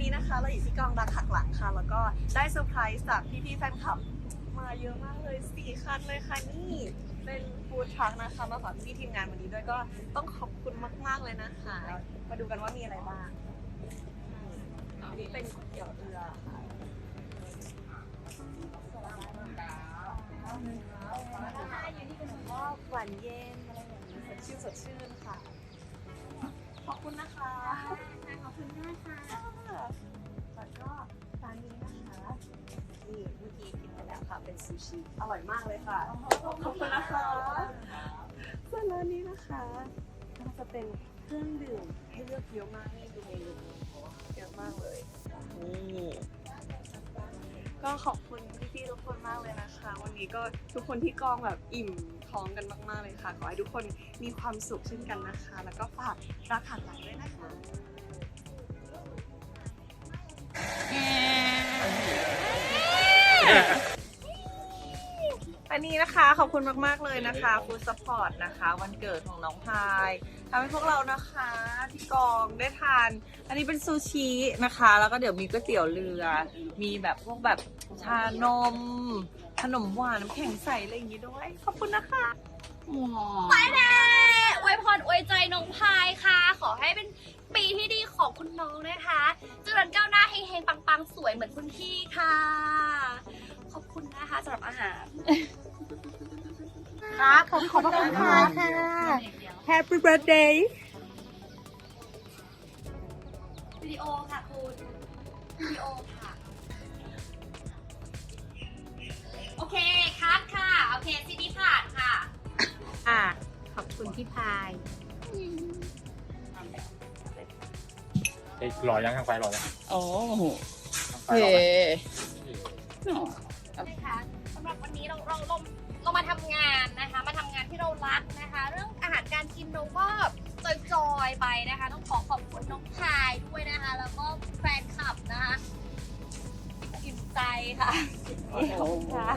นี้นะคะเราอยู่ที่กองรักหักหลังค่ะ แล้วก็ได้เซอร์ไพรส์จากพี่ๆแฟนคลับ มาเยอะมากเลยสี่คันเลยค่ะนี่เป็นฟู้ดทรัคนะคะมาฝากพี่ๆทีมงานวันนี้ด้วยก็ต้องขอบคุณมาก ๆเลยนะคะ มาดูกันว่ามีอะไรบ้างอันนี้เป็นก๋วยเตี๋ยวเรือค่ะก็หวานเย็นอะไรอย่างนี้สดชื่นสดชื่นค่ะ ขอบคุณนะคะ ขอบคุณมากค่ะ ซูชิอร่อยมากเลยค่ะ ขอบคุณนะคะส่วนร้านนี้นะคะก็จะเป็นเครื่องดื่มให้เลือกเยอะมากนี่ดูเมนูเยอะมากเลยนี่ก็ขอบคุณพี่ๆทุกคนมากเลยนะคะ วันนี้ก็ทุกคนที่กองแบบอิ่มท้องกันมากๆเลยค่ะ ขอให้ทุกคนมีความสุขเช่นกันนะคะ แล้วก็ฝากรักหันหลังด้วยนะคะ อันนี้นะคะขอบคุณมาก ๆ เลยนะคะฟู้ดซัพพอร์ตนะคะ วันเกิดของน้องพายทำให้พวกเรานะคะที่กองได้ทาน อันนี้เป็นซูชินะคะ แล้วก็เดี๋ยวมีก๋วยเตี๋ยวเรือ มีแบบพวกแบบชานม ขนมหวานน้ำแข็งใสอะไรอย่างนี้ด้วย ขอบคุณนะคะไปแล้วอวยพรอวยใจน้องพายค่ะ ขอให้เป็นปีที่ดีของคุณน้องนะคะเจริญก้าวหน้าเฮงๆปังๆ สวยเหมือนคุณพี่ค่ะ ขอบคุณนะคะสำหรับอาหาร ครับผมขอบคุณค่ะ Happy birthday วิดีโอค่ะคุณวิดีโอค่ะ โอเคคัดค่ะ โอเคซีดีผ่านค่ะค่ะ ขอบคุณพี่พายเอ้ยหล่อยังทางไฟหล่อยังโอ้โหทางไฟเฮ้หล่อไหมนะ รักนะคะ เรื่องอาหารการกินเราก็จอยๆไปนะคะ ต้องขอขอบคุณน้องพายด้วยนะคะ แล้วก็แฟนคลับนะคะอิ่มใจค่ะขอบคุณค่ะ